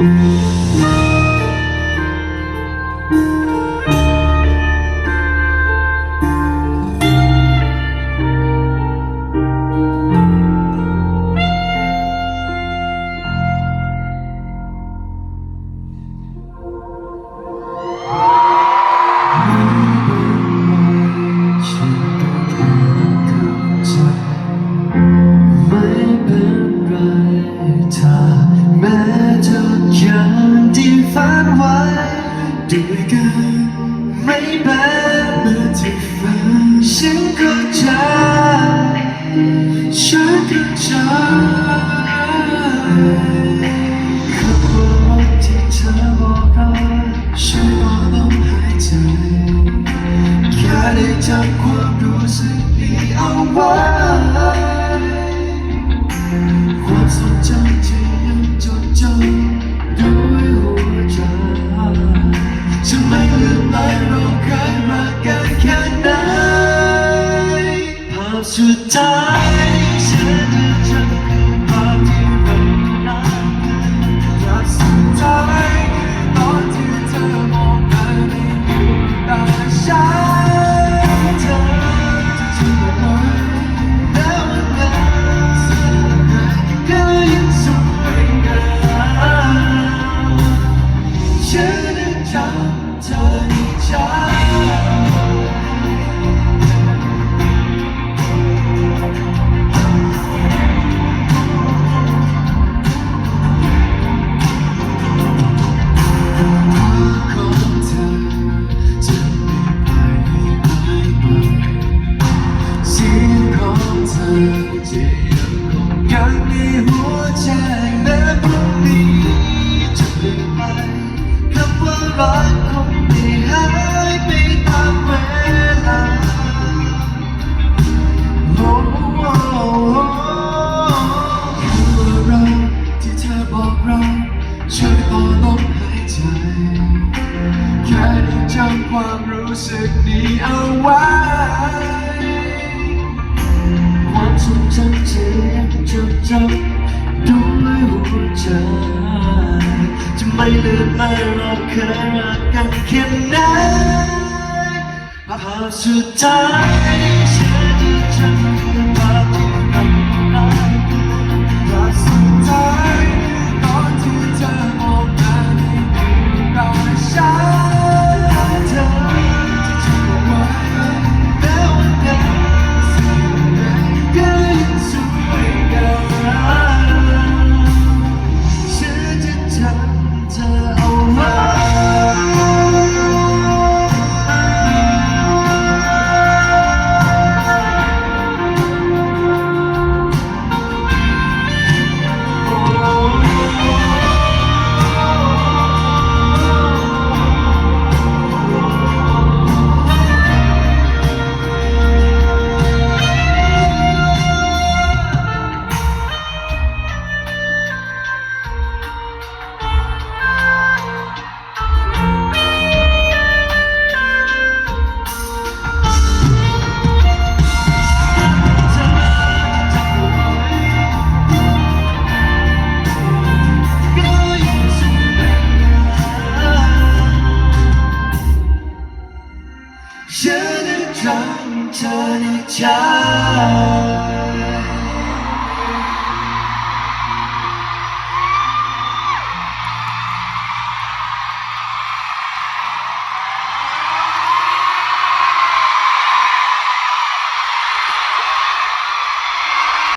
Música ถ้าแม้ทุกอย่างที่ฝันไว้ด้วยกันไม่แม้เมื่อที่ฝันฉันก็จะ Shouldn't jump to each other สึกดีเอาไว้ ความทรงจำเจ็บจำจำด้วยหัวใจ จะไม่ลืมไม่รอเคยรักกันแค่ไหนภาพสุดท้าย turning child